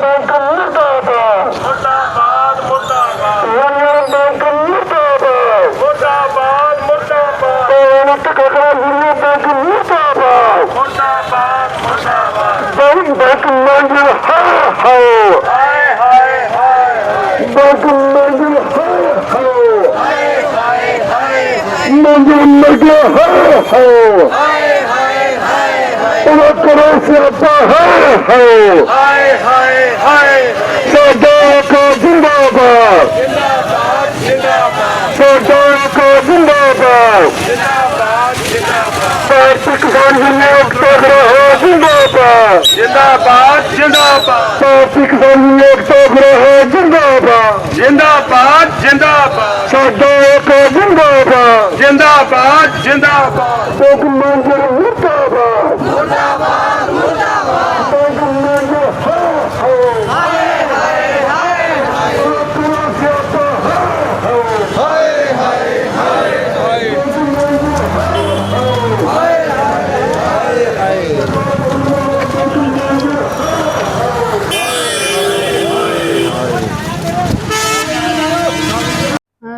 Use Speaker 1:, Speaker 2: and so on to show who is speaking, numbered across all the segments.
Speaker 1: Bank ਮੁਰਦਾਬਾਦ
Speaker 2: ਮੁਰਦਾਬਾਦ। ਮੁਰਦਾਬਾਦ
Speaker 1: ਯੂਨੀਅਨ ਬੈਂਕ ਮੁਰਦਾਬਾਦ।
Speaker 2: ਮੁਰਦਾਬਾਦ ਮੁਰਦਾਬਾਦ।
Speaker 1: ਤੇ ਟਕਰਾ ਯੂਨੀਅਨ ਬੈਂਕ ਮੁਰਦਾਬਾਦ
Speaker 2: ਮੁਰਦਾਬਾਦ ਮੁਰਦਾਬਾਦ
Speaker 1: ਬੈਂਕ ਬੈਂਕ ਮੰਜ਼ਿਲ ਹਾਏ ਹਾਏ
Speaker 2: ਹਾਏ ਹਾਏ। ਹਾਏ
Speaker 1: ਬੈਂਕ ਮੰਜ਼ਿਲ ਹਾਏ ਹਾਏ
Speaker 2: ਹਾਏ ਹਾਏ
Speaker 1: ਹਾਏ ਹਾਏ
Speaker 2: ਹਾਏ ਹਾਏ। ਹਾਏ
Speaker 1: ਉਹ ਕਰੋ ਸਿਆਪਾ ਹਾਏ ਹਾਏ।
Speaker 2: ਹਾਏ ਹਾਏ ਹਾਏ।
Speaker 1: ਸਾਡਾ ਕੋ ਜਿੰਦਾਬਾਦ।
Speaker 2: ਜਿੰਦਾਬਾਦ ਜਿੰਦਾਬਾਦ।
Speaker 1: ਸਾਡਾ ਕੋ ਜਿੰਦਾਬਾਦ।
Speaker 2: ਜਿੰਦਾਬਾਦ ਜਿੰਦਾਬਾਦ।
Speaker 1: ਭਾਰਤੀ ਕਿਸਾਨ ਯੂਨੀਅਨ ਟੋਗਰਾ ਜਿੰਦਾਬਾਦ।
Speaker 2: ਜਿੰਦਾਬਾਦ ਜਿੰਦਾਬਾਦ।
Speaker 1: ਭਾਰਤੀ ਕਿਸਾਨ ਯੂਨੀਅਨ ਟੋਗਰਾ ਜਿੰਦਾਬਾਦ।
Speaker 2: ਜਿੰਦਾਬਾਦ ਜਿੰਦਾਬਾਦ।
Speaker 1: ਸਾਡਾ ਕੋ ਜਿੰਦਾਬਾਦ।
Speaker 2: ਜਿੰਦਾਬਾਦ ਜਿੰਦਾਬਾਦ।
Speaker 1: ਬੈਂਕ ਮੰਜ਼ਿਲ ਮੁਰਦਾਬਾਦ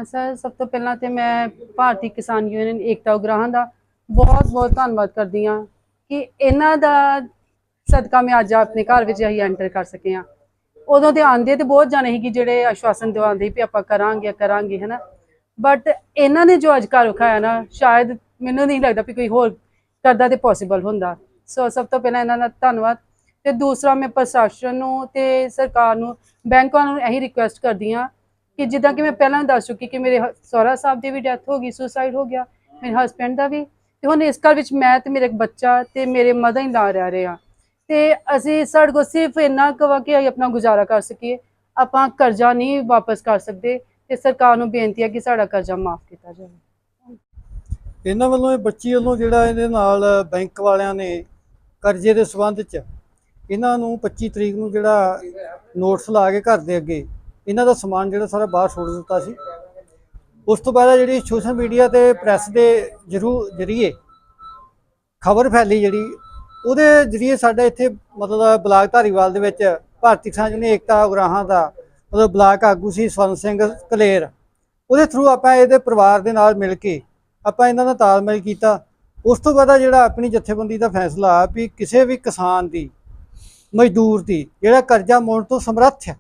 Speaker 3: ਸਰ, ਸਭ ਤੋਂ ਪਹਿਲਾਂ ਤੇ ਮੈਂ ਭਾਰਤੀ ਕਿਸਾਨ ਯੂਨੀਅਨ ਏਕਤਾ ਉਗਰਾਹਾਂ ਦਾ ਬਹੁਤ ਬਹੁਤ ਧੰਨਵਾਦ ਕਰਦੀ ਹਾਂ। ਕਿ ਇਹਨਾਂ ਦਾ ਸਦਕਾ ਮੈਂ ਅੱਜ ਆਪਣੇ ਘਰ ਵਿੱਚ ਅਸੀਂ ਐਂਟਰ ਕਰ ਸਕੇ ਹਾਂ। ਉਦੋਂ ਤੇ ਆਂਦੇ ਤੇ ਬਹੁਤ ਜਾਣੇ ਸੀ ਕਿ ਜਿਹੜੇ ਆਸ਼ਵਾਸਨ ਦਿਵਾਉਂਦੇ ਵੀ ਆਪਾਂ ਕਰਾਂਗੇ ਕਰਾਂਗੇ, ਹੈਨਾ। ਬਟ ਇਹਨਾਂ ਨੇ ਜੋ ਅੱਜ ਘਰ ਵਿਖਾਇਆ ਨਾ, ਸ਼ਾਇਦ ਮੈਨੂੰ ਨਹੀਂ ਲੱਗਦਾ ਵੀ ਕੋਈ ਹੋਰ ਕਰਦਾ ਤੇ ਪੋਸੀਬਲ ਹੁੰਦਾ। ਸੋ ਸਭ ਤੋਂ ਪਹਿਲਾਂ ਇਹਨਾਂ ਦਾ ਧੰਨਵਾਦ। ਤੇ ਦੂਸਰਾ ਮੈਂ ਪ੍ਰਸ਼ਾਸਨ ਨੂੰ ਤੇ ਸਰਕਾਰ ਨੂੰ, ਬੈਂਕਾਂ ਨੂੰ ਇਹੀ ਰਿਕੁਐਸਟ ਕਰਦੀ ਹਾਂ ਕਿ ਜਿੱਦਾਂ ਕਿ ਮੈਂ ਪਹਿਲਾਂ ਦੱਸ ਚੁੱਕੀ ਕਿ ਮੇਰੇ ਹ- ਸਹੁਰਾ ਸਾਹਿਬ ਦੀ ਵੀ ਡੈਥ ਹੋ ਗਈ ਸੁਸਾਈਡ ਹੋ ਗਿਆ, ਮੇਰੇ ਹਸਬੈਂਡ ਦਾ ਵੀ। ਤੇ ਹੁਣ ਇਸ ਘਰ ਵਿੱਚ ਮੈਂ ਤੇ ਮੇਰਾ ਇੱਕ ਬੱਚਾ ਤੇ ਮੇਰੇ ਮਦਰ ਹੀ ਲਾ ਰਹਿ ਰਹੇ ਆ ਤੇ ਅਸੀਂ ਸਾਡੇ ਕੋਲ ਸਿਰਫ ਇੰਨਾ ਕਵਾ ਕਿ ਅਸੀਂ ਆਪਣਾ ਗੁਜ਼ਾਰਾ ਕਰ ਸਕੀਏ। ਆਪਾਂ ਕਰਜ਼ਾ ਨਹੀਂ ਵਾਪਸ ਕਰ ਸਕਦੇ ਤੇ ਸਰਕਾਰ ਨੂੰ ਬੇਨਤੀ ਹੈ ਕਿ ਸਾਡਾ ਕਰਜ਼ਾ ਮਾਫ ਕੀਤਾ ਜਾਵੇ।
Speaker 4: ਇਹਨਾਂ ਵੱਲੋਂ ਇਹ ਬੱਚੀ ਵੱਲੋਂ ਜਿਹੜਾ ਇਹਦੇ ਨਾਲ ਬੈਂਕ ਵਾਲਿਆਂ ਨੇ ਕਰਜ਼ੇ ਦੇ ਸਬੰਧ 'ਚ ਇਹਨਾਂ ਨੂੰ 25 ਤਰੀਕ ਨੂੰ ਜਿਹੜਾ ਨੋਟਿਸ ਲਾ ਕੇ ਘਰ ਦੇ ਅੱਗੇ ਇਹਨਾਂ ਦਾ ਸਮਾਨ ਜਿਹੜਾ ਸਾਰਾ ਬਾਹਰ ਸੁੱਟ ਦਿੱਤਾ ਸੀ। ਉਸ ਤੋਂ ਬਾਅਦ ਜਿਹੜੀ ਸੋਸ਼ਲ ਮੀਡੀਆ ਤੇ ਪ੍ਰੈਸ ਦੇ ਜਰੂ, ਜਰੀਏ ਖਬਰ ਫੈਲੀ ਜਿਹੜੀ, ਉਹਦੇ ਜਰੀਏ ਸਾਡਾ ਇੱਥੇ ਮਤਲਬ ਬਲਾਕ ਧਾਰੀਵਾਲ ਦੇ ਵਿੱਚ ਭਾਰਤੀ ਕਿਸਾਨ ਯੂਨੀਅਨ ਏਕਤਾ ਉਗਰਾਹਾਂ ਦਾ ਮਤਲਬ ਬਲਾਕ ਆਗੂ ਸੀ ਸਵਰਨ ਸਿੰਘ ਕਲੇਰ। ਉਹਦੇ ਥਰੂ ਆਪਾਂ ਇਹਦੇ ਪਰਿਵਾਰ ਦੇ ਨਾਲ ਮਿਲ ਕੇ ਆਪਾਂ ਇਹਨਾਂ ਦਾ ਤਾਲਮੇਲ ਕੀਤਾ। ਉਸ ਤੋਂ ਬਾਅਦ ਜਿਹੜਾ ਆਪਣੀ ਜਥੇਬੰਦੀ ਦਾ ਫੈਸਲਾ ਆ ਵੀ ਕਿਸੇ ਵੀ ਕਿਸਾਨ ਦੀ, ਮਜ਼ਦੂਰ ਦੀ, ਜਿਹੜਾ ਕਰਜ਼ਾ ਮੋੜਨ ਤੋਂ ਸਮਰੱਥ ਹੈ,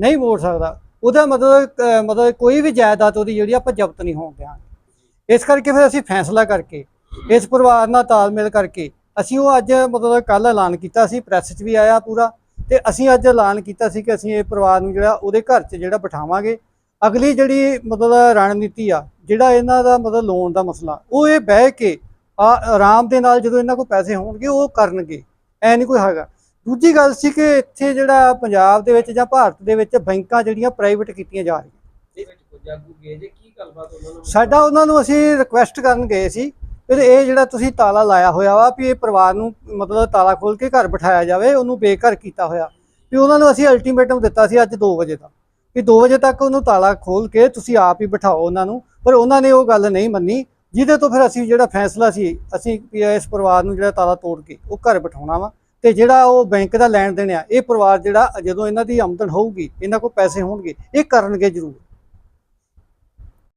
Speaker 4: ਨਹੀਂ ਮੋੜ ਸਕਦਾ ਉਹਦਾ ਮਤਲਬ, ਅਹ, ਮਤਲਬ ਕੋਈ ਵੀ ਜਾਇਦਾਦ ਉਹਦੀ ਜਿਹੜੀ ਆਪਾਂ ਜ਼ਬਤ ਨਹੀਂ ਹੋਣ ਦਿਆਂਗੇ। ਇਸ ਕਰਕੇ ਫਿਰ ਅਸੀਂ ਫੈਸਲਾ ਕਰਕੇ, ਇਸ ਪਰਿਵਾਰ ਨਾਲ ਤਾਲਮੇਲ ਕਰਕੇ ਅਸੀਂ ਉਹ ਅੱਜ ਮਤਲਬ ਕੱਲ ਐਲਾਨ ਕੀਤਾ ਸੀ, ਪ੍ਰੈਸ 'ਚ ਵੀ ਆਇਆ ਪੂਰਾ ਤੇ ਅਸੀਂ ਅੱਜ ਐਲਾਨ ਕੀਤਾ ਸੀ ਕਿ ਅਸੀਂ ਇਹ ਪਰਿਵਾਰ ਨੂੰ ਜਿਹੜਾ ਉਹਦੇ ਘਰ 'ਚ ਜਿਹੜਾ ਬਿਠਾਵਾਂਗੇ। ਅਗਲੀ ਜਿਹੜੀ ਮਤਲਬ ਰਣਨੀਤੀ ਆ, ਜਿਹੜਾ ਇਹਨਾਂ ਦਾ ਮਤਲਬ ਲੋਨ ਦਾ ਮਸਲਾ, ਉਹ ਇਹ ਬਹਿ ਕੇ ਆ, ਆਰਾਮ ਦੇ ਨਾਲ ਜਦੋਂ ਇਹਨਾਂ ਕੋਲ ਪੈਸੇ ਹੋਣਗੇ, ਉਹ ਕਰਨਗੇ। ਐ ਨਹੀਂ ਕੋਈ ਹੈਗਾ। ਦੂਜੀ ਗੱਲ ਸੀ ਕਿ ਇੱਥੇ ਜਿਹੜਾ ਪੰਜਾਬ ਦੇ ਵਿੱਚ ਜਾਂ ਭਾਰਤ ਦੇ ਵਿੱਚ ਬੈਂਕਾਂ ਜਿਹੜੀਆਂ ਪ੍ਰਾਈਵੇਟ ਕੀਤੀਆਂ ਜਾ ਰਹੀਆਂ।
Speaker 2: ਜਾਗੂ ਗਏ ਜੇ ਕੀ ਗੱਲਬਾਤ ਉਹਨਾਂ ਨੂੰ
Speaker 4: ਸਾਡਾ ਉਹਨਾਂ ਨੂੰ ਅਸੀਂ ਰਿਕੁਐਸਟ ਕਰਨ ਗਏ ਸੀ ਵੀ ਇਹ ਜਿਹੜਾ ਤੁਸੀਂ ਤਾਲਾ ਲਾਇਆ ਹੋਇਆ ਵਾ ਵੀ ਇਹ ਪਰਿਵਾਰ ਨੂੰ ਮਤਲਬ ਤਾਲਾ ਖੋਲ ਕੇ ਘਰ ਬਿਠਾਇਆ ਜਾਵੇ ਉਹਨੂੰ ਬੇਘਰ ਕੀਤਾ ਹੋਇਆ। ਵੀ ਉਹਨਾਂ ਨੂੰ ਅਸੀਂ ਅਲਟੀਮੇਟਮ ਦਿੱਤਾ ਸੀ ਅੱਜ 2 ਵਜੇ ਦਾ ਵੀ 2 ਵਜੇ ਤੱਕ ਉਹਨੂੰ ਤਾਲਾ ਖੋਲ ਕੇ ਤੁਸੀਂ ਆਪ ਹੀ ਬਿਠਾਓ ਉਹਨਾਂ ਨੂੰ। ਪਰ ਉਹਨਾਂ ਨੇ ਉਹ ਗੱਲ ਨਹੀਂ ਮੰਨੀ ਜਿਹਦੇ ਤੋਂ ਫਿਰ ਅਸੀਂ ਜਿਹੜਾ ਫੈਸਲਾ ਸੀ ਅਸੀਂ ਇਸ ਪਰਿਵਾਰ ਨੂੰ ਜਿਹੜਾ ਤਾਲਾ ਤੋੜ ਕੇ ਉਹ ਘਰ ਬਿਠਾਉਣਾ ਵਾ। ਤੇ ਜਿਹੜਾ ਉਹ ਬੈਂਕ ਦਾ ਲੈਣ ਦੇਣ ਆ, ਇਹ ਪਰਿਵਾਰ ਜਿਹੜਾ ਜਦੋਂ ਇਹਨਾਂ ਦੀ ਆਮਦਨ ਹੋਊਗੀ, ਇਹਨਾਂ ਕੋਲ ਪੈਸੇ ਹੋਣਗੇ, ਇਹ ਕਰਨਗੇ ਜ਼ਰੂਰ।